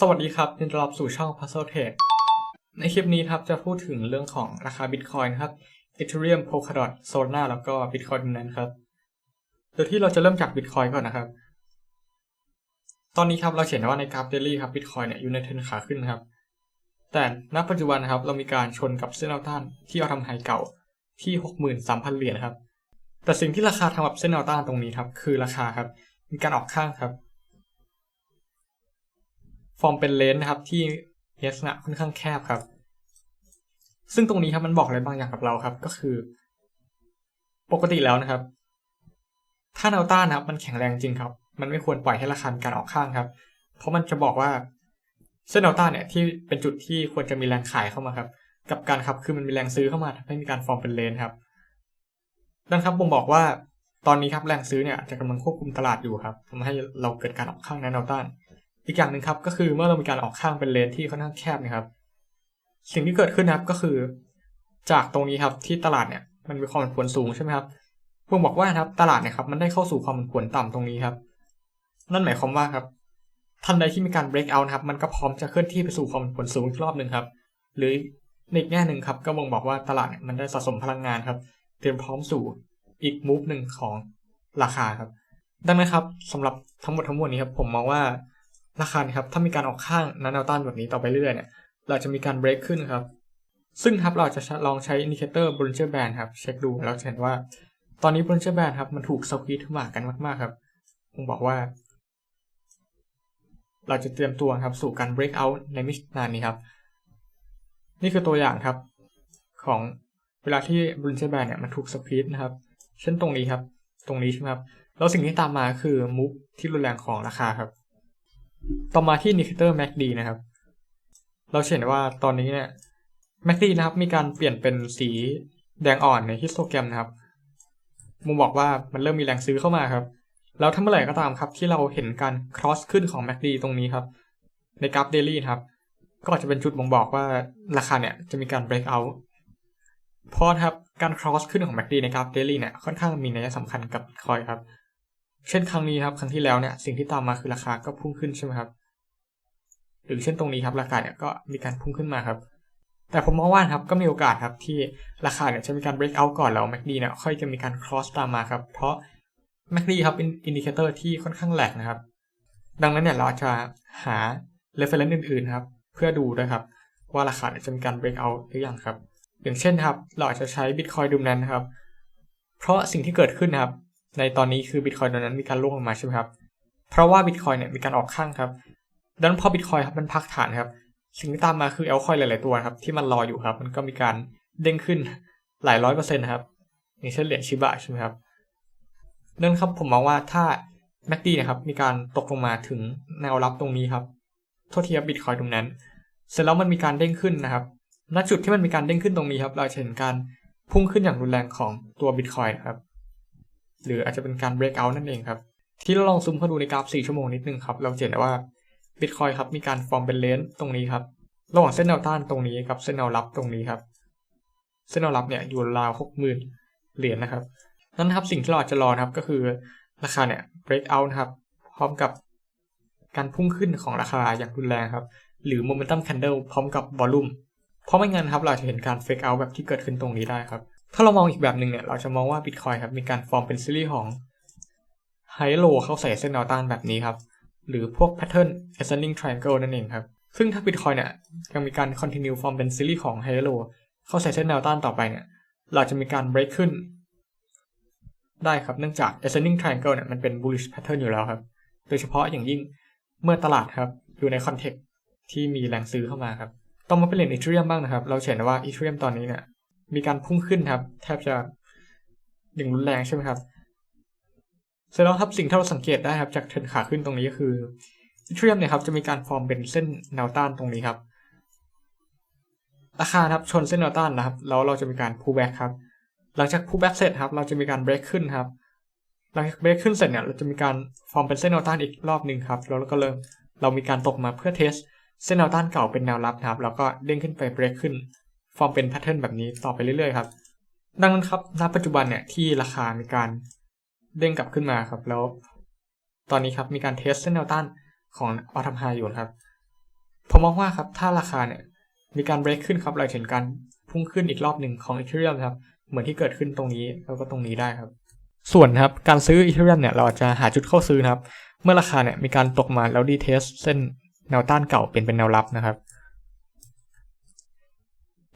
สวัสดีครับยินดีต้อนรับสู่ช่อง Puzzle Tech ในคลิปนี้ครับจะพูดถึงเรื่องของราคา Bitcoin ครับ Ethereum Polkadot Solana แล้วก็ Bitcoin นั้นครับ โดยที่เราจะเริ่มจาก Bitcoin ก่อนนะครับ ตอนนี้ครับเราเห็นว่าในกราฟ Daily ครับ Bitcoin เนี่ยอยู่ในเทรนขาขึ้นครับ แต่ณปัจจุบันนะครับ เรามีการชนกับเส้นแนวต้านที่เอาทำไฮเก่าที่ 63,000 เหรียญครับ แต่สิ่งที่ราคาทำกับเส้นแนวต้านตรงนี้ครับคือราคาครับมีการออกข้างครับ ฟอร์มเป็นเลนส์นะครับ ที่มีลักษณะค่อนข้างแคบครับ ซึ่งตรงนี้ครับมันบอกอะไรบางอย่างกับเราครับ ก็คือ ปกติแล้วนะครับ ถ้าแนวต้านนะครับ มันแข็งแรงจริงครับ มันไม่ควรปล่อยให้ราคามีการออกข้างครับ เพราะมันจะบอกว่าเส้นแนวต้านเนี่ยที่เป็นจุดที่ควรจะมีแรงขายเข้ามาครับ กับการครับคือมันมีแรงซื้อเข้ามาทำให้มีการฟอร์มเป็นเลนครับดังครับผมบอกว่าตอนนี้ครับแรงซื้อเนี่ยจะกำลังควบคุมตลาดอยู่ครับทำให้เราเกิดการออกข้างในแนวต้าน อีกอย่างหนึ่งครับก็คือเมื่อเรามีการออกข้างเป็นเลนที่ค่อนข้างแคบนะครับ สิ่งที่เกิดขึ้นนะครับก็คือ จากตรงนี้ครับที่ตลาดเนี่ยมันมีความผันผวนสูงใช่ไหมครับผมบอกว่านะครับตลาดเนี่ยครับมันได้เข้าสู่ความผันผวนต่ำตรงนี้ครับ นั่นหมายความว่าครับทันใดที่มีการ break out นะครับมันก็พร้อมจะเคลื่อนที่ไปสู่ความผันผวนสูงอีกรอบหนึ่งครับ หรือในอีกแง่หนึ่งครับก็บ่งบอกว่าตลาดเนี่ยมันได้สะสมพลังงานครับ เตรียมพร้อมสู่อีกมูฟหนึ่งของราคาครับ ดังนั้นครับสำหรับทั้งหมดทั้งมวลนี้ครับผมมองว่า ราคาครับถ้ามีการออกข้างนั้นแนวต้านแบบนี้ต่อไปเรื่อยเนี่ยเราจะมีการ break ขึ้นครับซึ่งครับเราจะลองใช้อินดิเคเตอร์ Bollinger Band ครับเช็คดูเราจะเห็นว่า ตอนนี้ Bollinger Band ครับมันถูกสควีทขึ้นมากันมากๆครับผมบอกว่า เราจะเตรียมตัวครับสู่การ break out ในไม่นานนี้ครับ นี่คือตัวอย่างครับ ของเวลาที่ Bollinger Band เนี่ยมันถูกสควีทนะครับ เช่นตรงนี้ครับ ตรงนี้ใช่ไหมครับแล้วสิ่งที่ตามมาคือมุฟที่รุนแรงของราคาครับ ต่อมาที่ indicator MACD นะครับ เราเห็นว่าตอนนี้เนี่ย MACD นะครับ มีการเปลี่ยนเป็นสีแดงอ่อนในฮิสโตแกรมนะครับ มุมบอกว่ามันเริ่มมีแรงซื้อเข้ามาครับ แล้วถ้าเมื่อไหร่ก็ตามครับ ที่เราเห็นการ cross ขึ้นของ MACD ตรงนี้ครับ ในกราฟ daily นะครับ ก็อาจจะเป็นจุดบ่งบอกว่าราคาเนี่ยจะมีการ break out เพราะครับการ cross ขึ้นของ MACD ในกราฟ daily เนี่ยค่อนข้างมีนัยสำคัญกับ Bitcoin ครับ เช่นครั้งนี้ครับครั้งที่แล้วเนี่ยสิ่งที่ตามมาคือราคาก็พุ่งขึ้นใช่ไหมครับหรือเช่นตรงนี้ครับราคาเนี่ยก็มีการพุ่งขึ้นมาครับ แต่ผมมองว่าครับก็มีโอกาสครับที่ราคาเนี่ยจะมีการ break out ก่อนแล้ว MACD เนี่ยค่อยจะมีการ cross ตามมาครับ เพราะ MACD ครับเป็นอินดิเคเตอร์ที่ค่อนข้างแหลกนะครับ ดังนั้นเนี่ยเราจะหา reference อื่นๆครับ เพื่อดูด้วยครับว่าราคาเนี่ยจะมีการ break out หรือยังครับ อย่างเช่นครับ เราอาจจะใช้ Bitcoin ดูนั้นนะครับ เพราะสิ่งที่เกิดขึ้นนะครับ ในตอนนี้คือ Bitcoin ตอนนั้นมีการล่วงลงมาใช่ไหมครับ เพราะว่า Bitcoin เนี่ยมีการออกข้างครับ ดังนั้นพอ Bitcoin ครับมันพักฐานครับ สิ่งที่ตามมาคือ altcoin หลาย ๆ ตัวครับ ที่มันรออยู่ครับ มันก็มีการเด้งขึ้นหลายร้อยเปอร์เซ็นต์ครับอย่างเช่นเหรียญชิบะใช่ไหมครับนั่นครับผมมองว่าถ้า MACD นะครับ มีการตกลงมาถึงแนวรับตรงนี้ครับโทษทีครับ Bitcoin ตรงนั้น เสร็จแล้วมันมีการเด้งขึ้นนะครับณจุดที่มันมีการเด้งขึ้นตรงนี้ครับ เราจะเห็นการพุ่งขึ้นอย่างรุนแรงของตัว Bitcoin ครับ หรืออาจจะเป็นการ break out นั่นเองครับ ที่เราลองซูมเข้าดูในกราฟ 4 ชั่วโมงนิดนึงครับ เราเห็นได้ว่า Bitcoin ครับมีการฟอร์มเป็นเลนตรงนี้ครับ ระหว่างเส้นแนวต้านตรงนี้กับเส้นแนวรับตรงนี้ครับ เส้นแนวรับเนี่ยอยู่ราวหกหมื่นเหรียญนะครับนั่นครับสิ่งที่เราอาจจะรอนะครับก็คือราคาเนี่ย break out นะครับพร้อมกับการพุ่งขึ้นของราคาอย่างรุนแรงครับ หรือ momentum candle พร้อมกับ volume เพราะไม่งั้นครับเราจะเห็นการ fake out แบบที่เกิดขึ้นตรงนี้ได้ครับ ถ้าเรามองอีกแบบหนึ่งเนี่ยเราจะมองว่า Bitcoin ครับมีการฟอร์มเป็นซีรีส์ของ High Low เข้าใส่เส้นแนวต้านแบบนี้ครับ หรือพวก pattern ascending triangle นั่นเองครับ ซึ่งถ้า Bitcoin เนี่ยยังมีการ continue ฟอร์มเป็นซีรีส์ของ High Low เข้าใส่เส้นแนวต้านต่อไปเนี่ยเราจะมีการ break ขึ้น ได้ครับเนื่องจาก ascending triangle เนี่ยมันเป็น bullish pattern อยู่แล้วครับ โดยเฉพาะอย่างยิ่งเมื่อตลาดครับอยู่ในคอนเทกต์ที่มีแรงซื้อเข้ามาครับ ต้องมาเป็นเหรียญอีเทเรียมบ้างนะครับ เราเห็นว่าอีเทเรียมตอนนี้เนี่ย มีการพุ่งขึ้นครับ แทบจะอย่างรุนแรงใช่ไหมครับเสร็จแล้วครับสิ่งที่เราสังเกตได้ครับจากเทรนขาขึ้นตรงนี้ก็คืออีเทเรียมเนี่ยครับจะมีการฟอร์มเป็นเส้นแนวต้านตรงนี้ครับ ราคาครับชนเส้นแนวต้านนะครับแล้วเราจะมีการ pull back ครับ หลังจาก pull back เสร็จครับ เราจะมีการ break ขึ้นครับ หลังจาก break ขึ้นเสร็จเนี่ยเราจะมีการฟอร์มเป็นเส้นแนวต้านอีกรอบหนึ่งครับแล้วเราก็เริ่มเรามีการตกมาเพื่อเทสเส้นแนวต้านเก่าเป็นแนวรับนะครับ แล้วก็เด้งขึ้นไป break ขึ้น ฟอร์มเป็นแพทเทิร์นแบบนี้ต่อไปเรื่อยๆครับ ดังนั้นครับณปัจจุบันเนี่ยที่ราคามีการเด้งกลับขึ้นมาครับ แล้ว ตอนนี้ครับมีการเทสเส้นแนวต้านของออทัมไฮอยู่นครับผมมองว่าครับถ้าราคาเนี่ยมีการ break ขึ้นครับเราเห็นการพุ่งขึ้นอีกรอบหนึ่งของ Ethereum ครับเหมือนที่เกิดขึ้นตรงนี้แล้วก็ตรงนี้ได้ครับ ส่วนครับการซื้อ Ethereum เนี่ยเราอาจจะหาจุดเข้าซื้อนะครับ เมื่อราคาเนี่ยมีการตกมาแล้วดีเทสเส้นแนวต้านเก่าเป็นเป็นแนวรับนะครับ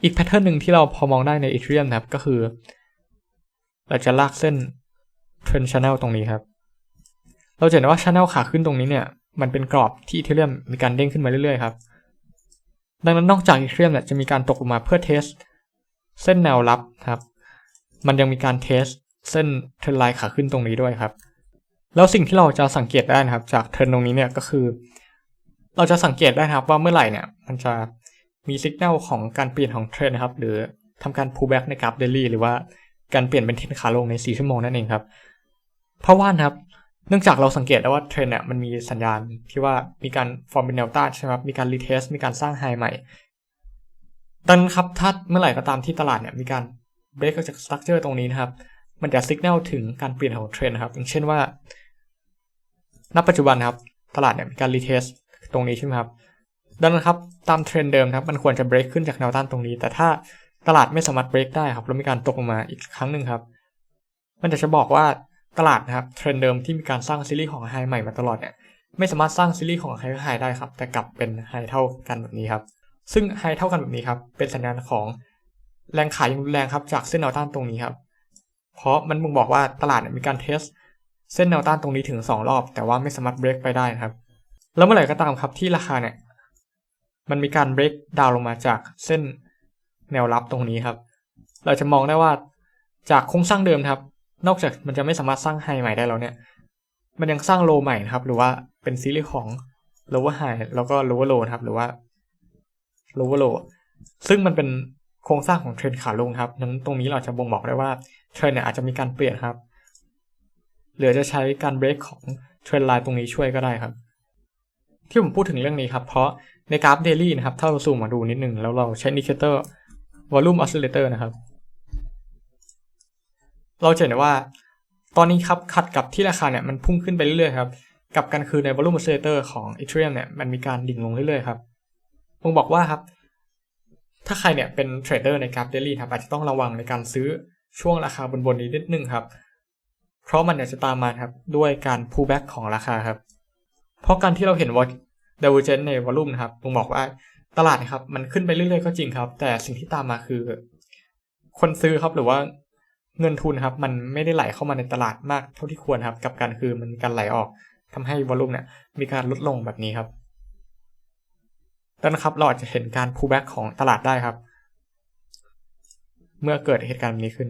อีกแพทเทิร์นหนึ่งที่เราพอมองได้ใน Ethereum นะครับก็คือเราจะลากเส้น Trend Channel ตรงนี้ครับ เราจะเห็นว่า Channel ขาขึ้นตรงนี้เนี่ย มันเป็นกรอบที่ Ethereum มีการเด้งขึ้นมาเรื่อยๆครับ ดังนั้นนอกจาก Ethereum เนี่ยจะมีการตกลงมาเพื่อเทสเส้นแนวรับครับ มันยังมีการเทสเส้นเทรนไลน์ขาขึ้นตรงนี้ด้วยครับ แล้วสิ่งที่เราจะสังเกตได้นะครับ จากเทรนตรงนี้เนี่ยก็คือ เราจะสังเกตได้นะครับว่าเมื่อไหร่เนี่ย มันจะ มีสัญญาณของการเปลี่ยนของเทรนนะครับ หรือทำการ pull back ในกราฟเดลี่หรือว่าการเปลี่ยนเป็นเทรนขาลงใน 4 ชั่วโมงนั่นเองครับ เพราะว่านะครับเนื่องจากเราสังเกตได้ว่าเทรนเนี่ยมันมีสัญญาณที่ว่ามีการฟอร์มเป็นแนวต้านใช่ไหมครับมีการรีเทสมีการสร้างไฮใหม่ดังนั้นครับถ้าเมื่อไหร่ก็ตามที่ตลาดเนี่ยมีการเบรกออกจากสตรัคเจอร์ตรงนี้นะครับ มันจะสัญญาณถึงการเปลี่ยนของเทรนนะครับ อย่างเช่นว่า ณ ปัจจุบันครับ ตลาดเนี่ยมีการรีเทสตรงนี้ใช่ไหมครับ ดังนั้นครับตามเทรนเดิมครับมันควรจะเบรกขึ้นจากแนวต้านตรงนี้ แต่ถ้าตลาดไม่สามารถเบรกได้ครับแล้วมีการตกลงมาอีกครั้งหนึ่งครับ มันจะจะบอกว่าตลาดนะครับเทรนเดิมที่มีการสร้างซีรีส์ของไฮใหม่มาตลอดเนี่ยไม่สามารถสร้างซีรีส์ของไฮไฮได้ครับ แต่กลับเป็นไฮเท่ากันแบบนี้ครับ ซึ่งไฮเท่ากันแบบนี้ครับเป็นสัญญาณของแรงขายยังรุนแรงครับจากเส้นแนวต้านตรงนี้ครับ เพราะมันบ่งบอกว่าตลาดมีการเทสเส้นแนวต้านตรงนี้ถึง 2 รอบ แต่ว่าไม่สามารถเบรกไปได้ครับ แล้วเมื่อไหร่ก็ตามครับที่ราคาเนี่ย มันมีการเบรกดาวลงมาจากเส้นแนวรับตรงนี้ครับ เราจะมองได้ว่าจากโครงสร้างเดิมครับ นอกจากมันจะไม่สามารถสร้างไฮใหม่ได้แล้วเนี่ย มันยังสร้างโลใหม่นะครับ หรือว่าเป็นซีรีส์ของ lower high แล้วก็ lower low นะครับ หรือว่า lower low ซึ่งมันเป็นโครงสร้างของเทรนขาลงครับ นั้นตรงนี้เราจะบ่งบอกได้ว่าเทรนเนี่ยอาจจะมีการเปลี่ยนครับ หรือจะใช้การเบรกของเทรนไลน์ตรงนี้ช่วยก็ได้ครับ ที่ผมพูดถึงเรื่องนี้ครับ เพราะ ในกราฟเดลี่นะครับ ถ้าเราซูมมาดูนิดหนึ่งแล้วเราใช้นิเคเตอร์ volume oscillator นะครับ เราจะเห็นว่าตอนนี้ครับขัดกับที่ราคาเนี่ยมันพุ่งขึ้นไปเรื่อยๆครับกับกันคือใน volume oscillator ของ Ethereum เนี่ยมันมีการดิ่งลงเรื่อยๆครับผมบอกว่าครับ ถ้าใครเนี่ยเป็นเทรดเดอร์ในกราฟเดลี่ครับอาจจะต้องระวังในการซื้อช่วงราคาบนๆนี้นิดนึงครับ เพราะมันเนี่ยจะตามมาครับด้วยการ pullback ของราคาครับ เพราะการที่เราเห็นว่า divergence ใน volume นะครับผมบอกว่าตลาดนะครับมันขึ้นไปเรื่อยๆก็จริงครับ แต่สิ่งที่ตามมาคือ คนซื้อครับหรือว่าเงินทุนครับ มันไม่ได้ไหลเข้ามาในตลาดมากเท่าที่ควรครับ กับการคือมันการไหลออกทำให้วอลุ่มเนี่ยมีการลดลงแบบนี้ครับดังนั้นครับเราอาจจะเห็นการ pullback ของตลาดได้ครับ เมื่อเกิดเหตุการณ์นี้ขึ้น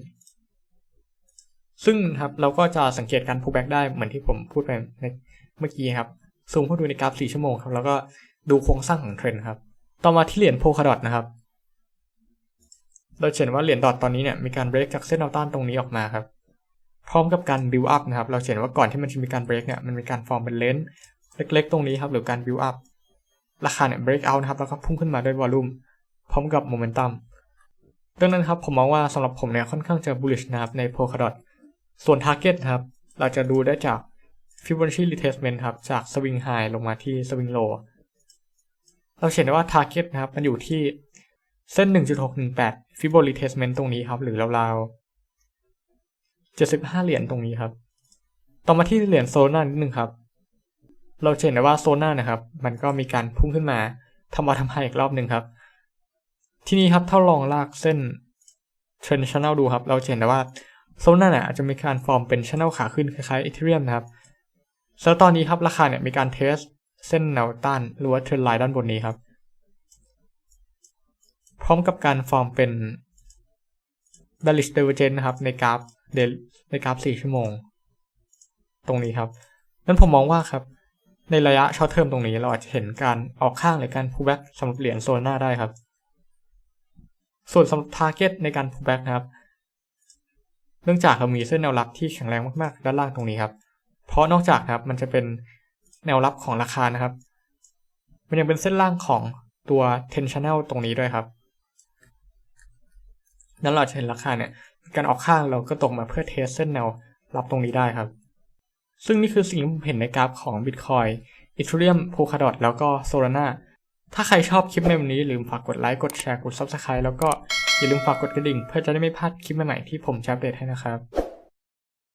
ซึ่งครับเราก็จะสังเกตการ pullback ได้เหมือนที่ผมพูดไปในเมื่อกี้ครับ ซูมเข้าดูในกราฟ 4 ชั่วโมงครับ แล้วก็ดูโครงสร้างของเทรนด์ครับ ต่อมาที่เหรียญโพคาดอทนะครับ เราเห็นว่าเหรียญดอทตอนนี้เนี่ยมีการเบรกจากเส้นแนวต้านตรงนี้ออกมาครับ พร้อมกับการบิวอัพนะครับ เราเห็นว่าก่อนที่มันจะมีการเบรกเนี่ยมันมีการฟอร์มเป็นเลนส์เล็กๆ ตรงนี้ครับหรือการบิวอัพราคาเนี่ยเบรกเอาท์นะครับแล้วก็พุ่งขึ้นมาด้วยวอลุ่มพร้อมกับโมเมนตัมดังนั้นครับผมมองว่าสำหรับผมเนี่ยค่อนข้างจะ bullish นะครับใน Polkadot ส่วน Target นะครับเราจะดูได้จาก Fibonacci retracement ครับ จาก swing high ลงมาที่ swing low เราเห็นได้ว่า Target นะครับ มันอยู่ที่เส้น 1.618 Fibonacci retracement ตรงนี้ครับ หรือราวๆ 75 เหรียญตรงนี้ครับ ต่อมาที่เหรียญโซน่านิดนึงครับ เราเห็นได้ว่าโซน่านะครับ มันก็มีการพุ่งขึ้นมาทำเอาทำให้อีกรอบหนึ่งครับ ทีนี้ครับ ถ้าลองลากเส้น Trend Channel ดูครับ เราเห็นได้ว่าโซนนั้นอาจจะมีการฟอร์มเป็นช anel ขาขึ้นคล้ายๆ Ethereum นะครับ แล้วตอนนี้ครับราคาเนี่ยมีการเทสเส้นแนวต้านหรือว่าเทรนไลน์ด้านบนนี้ครับ พร้อมกับการฟอร์มเป็น bearish divergence นะครับในกราฟในกราฟ 4 ชั่วโมง ตรงนี้ครับนั้นผมมองว่าครับ ในระยะช็อตเทอมตรงนี้เราอาจจะเห็นการออกข้างหรือการ pullback สำหรับเหรียญโซน่าได้ครับ ส่วนสำหรับ target ในการ pullback นะครับ เนื่องจากเรามีเส้นแนวรับที่แข็งแรงมากๆ ด้านล่างตรงนี้ครับ เพราะนอกจากนะครับมันจะเป็นแนวรับของราคานะครับ มันยังเป็นเส้นล่างของตัว tensional ตรงนี้ด้วยครับนั้นเราจะเห็นราคาเนี่ยการออกข้างเราก็ตกมาเพื่อเทสเส้นแนวรับตรงนี้ได้ครับ ซึ่งนี่คือสิ่งที่ผมเห็นในกราฟของ Bitcoin Ethereum Polkadot แล้วก็ Solana ถ้าใครชอบคลิปในวันนี้อย่าลืมฝากกดไลค์ กดแชร์ กด Subscribe แล้วก็อย่าลืมฝากกดกระดิ่ง เพื่อจะได้ไม่พลาดคลิปใหม่ๆที่ผมจะอัปเดตให้นะครับ